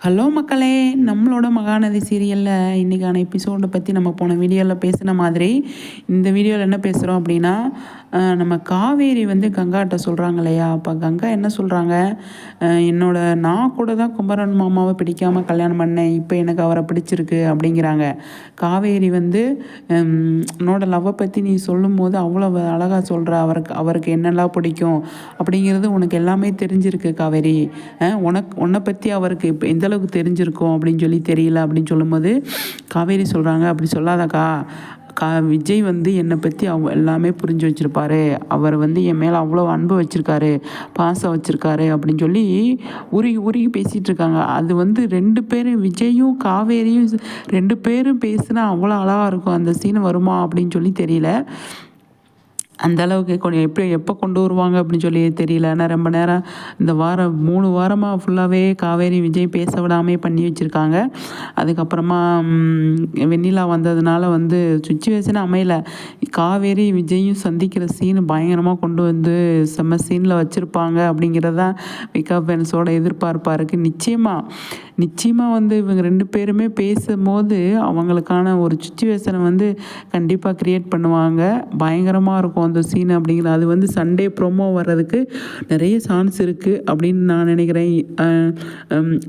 Hello மக்களே நம்மளோட மகாநதி சீரியலில் இன்றைக்கான எபிசோடை பற்றி நம்ம போன வீடியோவில் பேசின மாதிரி இந்த வீடியோவில் என்ன பேசுகிறோம் அப்படின்னா நம்ம காவேரி வந்து கங்காட்ட சொல்கிறாங்க இல்லையா அப்போ கங்கா என்ன சொல்கிறாங்க என்னோட நான் கூட தான் குமரன் மாமாவை பிடிக்காமல் கல்யாணம் பண்ணேன். இப்போ எனக்கு அவரை பிடிச்சிருக்கு அப்படிங்கிறாங்க. காவேரி வந்து என்னோட லவ்வை பற்றி நீ சொல்லும் போது அவ்வளோ அழகாக சொல்கிற அவருக்கு அவருக்கு என்னெல்லாம் பிடிக்கும் அப்படிங்கிறது உனக்கு எல்லாமே தெரிஞ்சிருக்கு காவேரி. உனக்கு உன்னை பற்றி அவருக்கு இப்போ எந்த அளவுக்கு தெரிஞ்சிருக்கும் அப்படின்னு சொல்லி தெரியல அப்படின்னு சொல்லும்போது காவேரி சொல்கிறாங்க அப்படி சொல்லாதக்கா. கா விஜய் வந்து என்னை பற்றி அவ எல்லாமே புரிஞ்சு வச்சுருப்பாரு. அவர் வந்து என் மேலே அவ்வளோ அன்பு வச்சுருக்காரு. பாசம் வச்சுருக்காரு அப்படின்னு சொல்லி உருகி உருகி பேசிகிட்டு இருக்காங்க. அது வந்து ரெண்டு பேரும் விஜயும் காவேரியும் ரெண்டு பேரும் பேசுனா அவ்வளோ அழகாக இருக்கும். அந்த சீன் வருமா அப்படின்னு சொல்லி தெரியல. அந்த அளவுக்கு கொஞ்சம் எப்படி எப்போ கொண்டு வருவாங்க அப்படின்னு சொல்லி தெரியல. ஆனால் ரொம்ப நேரம் இந்த வாரம் மூணு வாரமாக ஃபுல்லாகவே காவேரி விஜய் பேச விடாமே பண்ணி வச்சுருக்காங்க. அதுக்கப்புறமா வெண்ணிலா வந்ததுனால வந்து சுச்சுவேஷன் அமையல. காவேரி விஜயும் சந்திக்கிற சீன் பயங்கரமாக கொண்டு வந்து செம்ம சீனில் வச்சுருப்பாங்க அப்படிங்கிறது தான் விகா ஃபேன்ஸோட எதிர்பார்ப்பாக இருக்குது நிச்சயமாக நிச்சயமாக வந்து இவங்க ரெண்டு பேருமே பேசும்போது அவங்களுக்கான ஒரு சுச்சுவேஷனை வந்து கண்டிப்பாக க்ரியேட் பண்ணுவாங்க. பயங்கரமாக இருக்கும். அந்த சீன் அப்படிங்கிற அது வந்து சண்டே ப்ரோமோ வர்றதுக்கு நிறைய சான்ஸ் இருக்குது அப்படின்னு நான் நினைக்கிறேன்.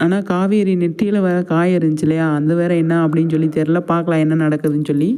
ஆனால் காவேரி நெற்றியில் வேறு காய இருந்துச்சு இல்லையா? அந்த வேறு என்ன அப்படின்னு சொல்லி தெரில பார்க்கலாம் என்ன நடக்குதுன்னு சொல்லி.